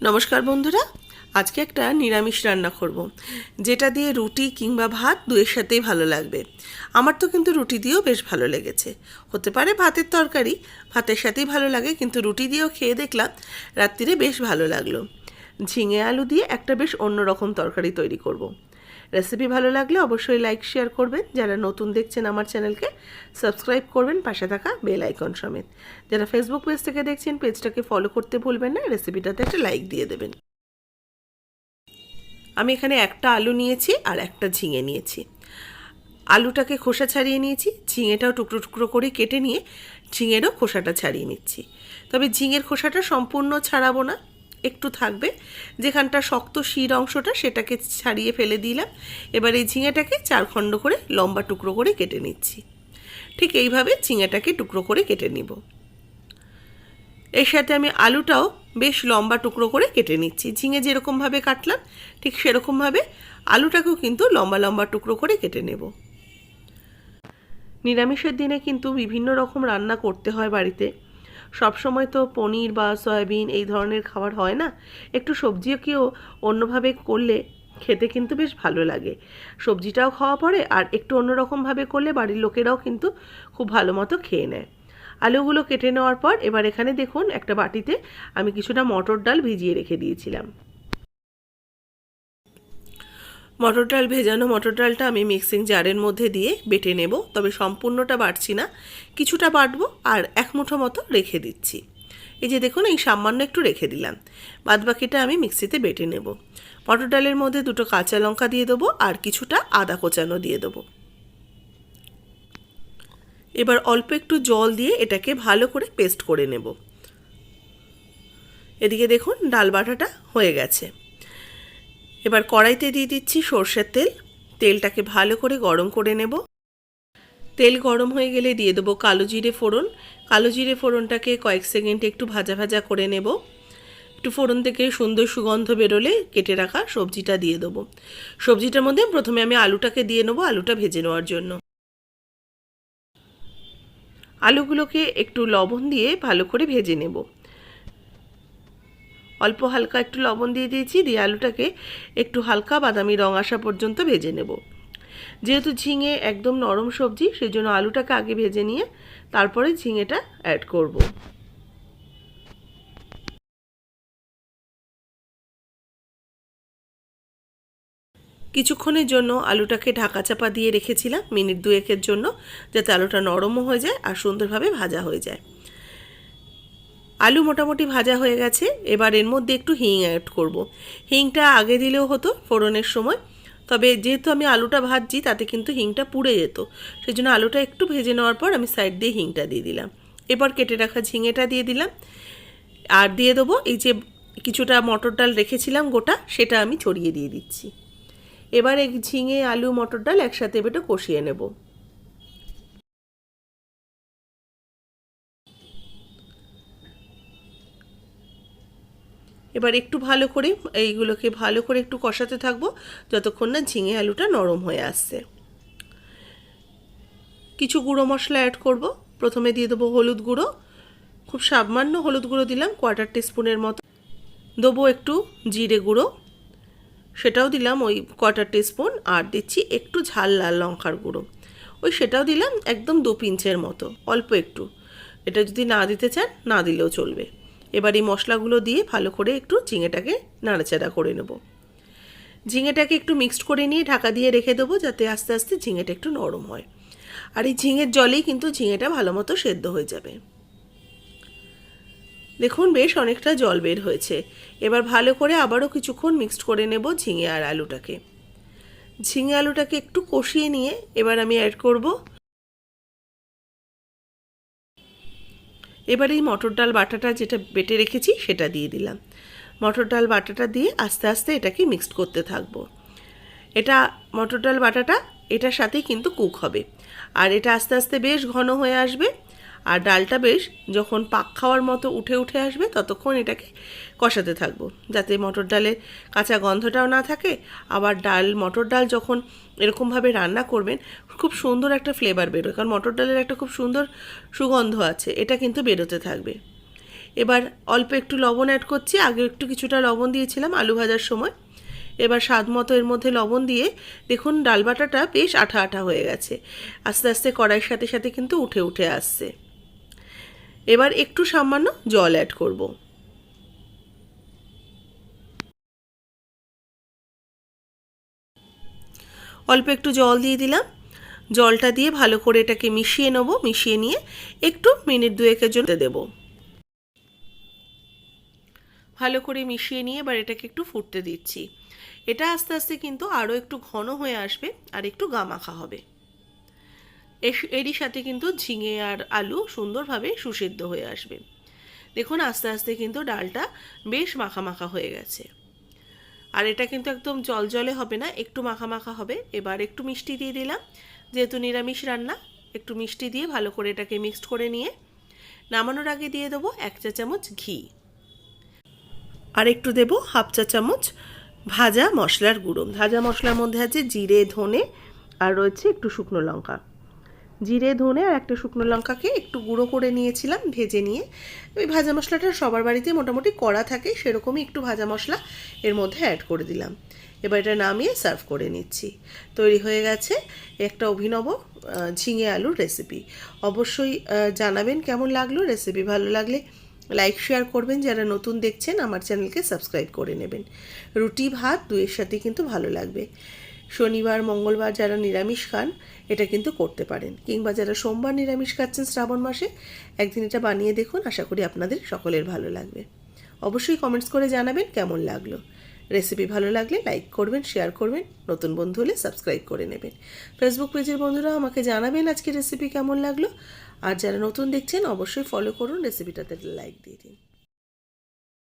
নমস্কার বন্ধুরা, আজকে একটা নিরামিষ রান্না করব। যেটা দিয়ে রুটি কিংবা ভাত দুয়ের সাথেই ভালো লাগবে আমার তো কিন্তু রুটি দিয়েও বেশ ভালো লেগেছে হতে পারে ভাতের তরকারি, ভাতের সাথেই ভালো লাগে, কিন্তু রুটি দিয়েও খেয়ে দেখলাম রাত্রিরে বেশ ভালো লাগল ঝিঙে আলু দিয়ে একটা বেশ অন্যরকম তরকারি তৈরি করব। রেসিপি ভালো লাগলে অবশ্যই লাইক, শেয়ার করবেন। যারা নতুন দেখছেন আমার চ্যানেলকে, সাবস্ক্রাইব করবেন পাশে থাকা বেল আইকন সমেত। যারা ফেসবুক পেজ থেকে দেখছেন পেজটাকে ফলো করতে ভুলবেন না, রেসিপিটাতে একটা লাইক দিয়ে দেবেন। আমি এখানে একটা আলু নিয়েছি আর একটা ঝিঙে নিয়েছি। আলুটাকে খোসা ছাড়িয়ে নিয়েছি, ঝিঙেটাও টুকরো টুকরো করে কেটে নিয়ে ঝিঙেরও খোসাটা ছাড়িয়ে নিচ্ছি। তবে ঝিঙের খোসাটা সম্পূর্ণ ছাড়াবো না একটু থাকবে। যেখানটা শক্ত শির অংশটা সেটাকে ছাড়িয়ে ফেলে দিলাম। এবার এই ঝিঙেটাকে চার খণ্ড করে লম্বা টুকরো করে কেটে নিচ্ছি। ঠিক এইভাবে ঝিঙেটাকে টুকরো করে কেটে নিব। এর সাথে আমি আলুটাও বেশ লম্বা টুকরো করে কেটে নিচ্ছি। ঝিঙে যেরকমভাবে কাটলাম, ঠিক সেরকমভাবে আলুটাকেও কিন্তু লম্বা লম্বা টুকরো করে কেটে নেব। নিরামিষের দিনে কিন্তু বিভিন্ন রকম রান্না করতে হয় বাড়িতে। সবসময় তো পনির বা সয়াবিন এই ধরনের খাবার হয় না। একটু সবজিও কেউ অন্যভাবে করলে খেতে কিন্তু বেশ ভালো লাগে। সবজিটাও খাওয়া পড়ে আর একটু অন্যরকমভাবে করলে বাড়ির লোকেরাও কিন্তু খুব ভালো মতো খেয়ে নেয়। আলুগুলো কেটে নেওয়ার পর এবার এখানে দেখুন একটা বাটিতে আমি কিছুটা মটর ডাল ভিজিয়ে রেখে দিয়েছিলাম। মটর ডাল ভেজানো মটর ডালটা আমি মিক্সিং জারের মধ্যে দিয়ে বেটে নেব, তবে সম্পূর্ণটা বাটছি না। কিছুটা বাটবো আর এক মুঠো মতো রেখে দিচ্ছি। এই যে দেখুন, এই সামান্য একটু রেখে দিলাম। বাদবাকিটা আমি মিক্সিতে বেটে নেব। মটর ডালের মধ্যে দুটো কাঁচা লঙ্কা দিয়ে দেবো আর কিছুটা আদা কোচানো দিয়ে দেবো। এবার অল্প একটু জল দিয়ে এটাকে ভালো করে পেস্ট করে নেব। এদিকে দেখুন, ডাল বাটাটা হয়ে গেছে। এবার কড়াইতে দিয়ে দিচ্ছি সর্ষের তেল। তেলটাকে ভালো করে গরম করে নেব। তেল গরম হয়ে গেলে দিয়ে দেবো কালো জিরে ফোড়ন। কালো জিরে ফোড়নটাকে কয়েক সেকেন্ড একটু ভাজা ভাজা করে নেব। একটু ফোড়ন থেকে সুন্দর সুগন্ধ বেরোলে কেটে রাখা সবজিটা দিয়ে দেবো। সবজিটার মধ্যে প্রথমে আমি আলুটাকে দিয়ে নেব আলুটা ভেজে নেওয়ার জন্য। আলুগুলোকে একটু লবণ দিয়ে ভালো করে ভেজে নেব। অল্প হালকা একটু লবণ দিয়ে দিয়েছি, দিয়ে আলুটাকে একটু হালকা বাদামি রং আসা পর্যন্ত ভেজে নেব। যেহেতু ঝিঙে একদম নরম সবজি সেই জন্য আলুটাকে আগে ভেজে নিয়ে তারপরে ঝিঙেটা অ্যাড করব। কিছুক্ষণের জন্য আলুটাকে ঢাকা চাপা দিয়ে রেখেছিলাম, মিনিট দুয়েকের জন্য, যাতে আলুটা নরমও হয়ে যায় আর সুন্দরভাবে ভাজা হয়ে যায়। আলু মোটামুটি ভাজা হয়ে গেছে, এবার এর মধ্যে একটু হিং অ্যাড করব। হিংটা আগে দিলেও হতো ফোড়নের সময়, তবে যেহেতু আমি আলুটা ভাজছি, তাতে কিন্তু হিংটা পুড়ে যেত। সেই জন্য আলুটা একটু ভেজে নেওয়ার পর আমি সাইড দিয়ে হিংটা দিয়ে দিলাম। এবার কেটে রাখা ঝিঙেটা দিয়ে দিলাম। আর দিয়ে দেবো এই যে কিছুটা মটর ডাল রেখেছিলাম গোটা, সেটা আমি ছড়িয়ে দিয়ে দিচ্ছি। এবার এই ঝিঙে, আলু, মটর ডাল একসাথে বেটে কষিয়ে নেব। এবার একটু ভালো করে এইগুলোকে ভালো করে একটু কষাতে থাকব, যতক্ষণ না ঝিঙে আলুটা নরম হয়ে আসছে। কিছু গুঁড়ো মশলা অ্যাড করব। প্রথমে দিয়ে দেবো হলুদ গুঁড়ো। খুব সামান্য হলুদ গুঁড়ো দিলাম কোয়ার্টার টিস্পুনের মতো। দেবো একটু জিরে গুঁড়ো। সেটাও দিলাম ওই কোয়ার্টার টিস্পুন আর দিচ্ছি একটু ঝাল লাল লঙ্কার গুঁড়ো। ওই সেটাও দিলাম একদম দু পিঞ্চের মতো, অল্প একটু। এটা যদি না দিতে চান, না দিলেও চলবে। এবার এই মশলাগুলো দিয়ে ভালো করে একটু ঝিঙেটাকে নাড়াচাড়া করে নেব। ঝিঙেটাকে একটু মিক্সড করে নিয়ে ঢাকা দিয়ে রেখে দেবো যাতে আস্তে আস্তে ঝিঙেটা একটু নরম হয়। আর এই ঝিঙের জলেই কিন্তু ঝিঙেটা ভালো মতো সেদ্ধ হয়ে যাবে। দেখুন বেশ অনেকটা জল বের হয়েছে। এবার ভালো করে আবারও কিছুক্ষণ মিক্সড করে নেব ঝিঙে আর আলুটাকে। ঝিঙে আলুটাকে একটু কষিয়ে নিয়ে এবার আমি অ্যাড করব এবার এই মটর ডাল বাটাটা যেটা বেটে রেখেছি সেটা দিয়ে দিলাম। মটর ডাল বাটাটা দিয়ে আস্তে আস্তে এটাকে মিক্সড করতে থাকব। এটা মটর ডাল বাটাটা, এটার সাথেই কিন্তু কুক হবে। আর এটা আস্তে আস্তে বেশ ঘন হয়ে আসবে। আর ডালটা বেশ যখন পাক খাওয়ার মতো উঠে উঠে আসবে ততক্ষণ এটাকে কষাতে থাকব, যাতে মটর ডালের কাঁচা গন্ধটাও না থাকে। আবার ডাল, মটর ডাল যখন এরকমভাবে রান্না করবেন, খুব সুন্দর একটা ফ্লেভার বেরোয়, কারণ মটর ডালের একটা খুব সুন্দর সুগন্ধ আছে, এটা কিন্তু বেরোতে থাকবে। এবার অল্প একটু লবণ অ্যাড করছি, আগে একটু কিছুটা লবণ দিয়েছিলাম আলু ভাজার সময়। এবার স্বাদ মতো এর মধ্যে লবণ দিয়ে দেখুন ডাল বাটাটা বেশ আঠা আঠা হয়ে গেছে, আস্তে আস্তে কড়াইয়ের সাথে সাথে কিন্তু উঠে উঠে আসছে। এবার একটু সামান্য জল অ্যাড করব। অল্প একটু জল দিয়ে দিলাম। জলটা দিয়ে ভালো করে এটাকে মিশিয়ে নেব, মিশিয়ে নিয়ে একটু মিনিট দুয়েকের জন্য দেবো। ভালো করে মিশিয়ে নিয়ে এবার এটাকে একটু ফুটতে দিচ্ছি। এটা আস্তে আস্তে কিন্তু আরও একটু ঘন হয়ে আসবে আর একটু গামাখা হবে। এরই সাথে কিন্তু ঝিঙে আর আলু সুন্দরভাবে সুসিদ্ধ হয়ে আসবে। দেখুন, আস্তে আস্তে কিন্তু ডালটা বেশ মাখা মাখা হয়ে গেছে। আর এটা কিন্তু একদম জল জলে হবে না, একটু মাখা মাখা হবে। এবার একটু মিষ্টি দিয়ে দিলাম, যেহেতু নিরামিষ রান্না, একটু মিষ্টি দিয়ে ভালো করে এটাকে মিক্সড করে নিয়ে নামানোর আগে দিয়ে দেবো এক চা চামচ ঘি। আর একটু দেব হাফ চা চামচ ভাজা মশলার গুঁড়ো। ভাজা মশলার মধ্যে আছে জিরে, ধনে আর রয়েছে একটু শুকনো লঙ্কা। জিরে, ধনে আর একটা শুকনো লঙ্কাকে একটু গুঁড়ো করে নিয়েছিলাম ভেজে নিয়ে। ওই ভাজা মশলাটা সবার বাড়িতে মোটামুটি কড়া থাকে, সেরকমই একটু ভাজা মশলা এর মধ্যে অ্যাড করে দিলাম। এবার এটা নামিয়ে সার্ভ করে নিচ্ছি। তৈরি হয়ে গেছে একটা অভিনব ঝিঙে আলুর রেসিপি অবশ্যই জানাবেন কেমন লাগল রেসিপি ভালো লাগলে লাইক শেয়ার করবেন। যারা নতুন দেখছেন, আমার চ্যানেলকে সাবস্ক্রাইব করে নেবেন। রুটি, ভাত দুয়ের সাথে কিন্তু ভালো লাগবে। শনিবার, মঙ্গলবার যারা নিরামিষ খান, এটা কিন্তু করতে পারেন। কিংবা যারা সোমবার নিরামিষ খাচ্ছেন শ্রাবণ মাসে, একদিন এটা বানিয়ে দেখুন, আশা করি আপনাদের সকলের ভালো লাগবে। অবশ্যই কমেন্টস করে জানাবেন কেমন লাগল। রেসিপি ভালো লাগলে লাইক করবেন শেয়ার করবেন, নতুন বন্ধু হলে সাবস্ক্রাইব করে নেবেন। ফেসবুক পেজের বন্ধুরা আমাকে জানাবেন আজকে রেসিপি কেমন লাগল। আর যারা নতুন দেখছেন, অবশ্যই ফলো করুন রেসিপিটাতে লাইক দিয়ে দিন।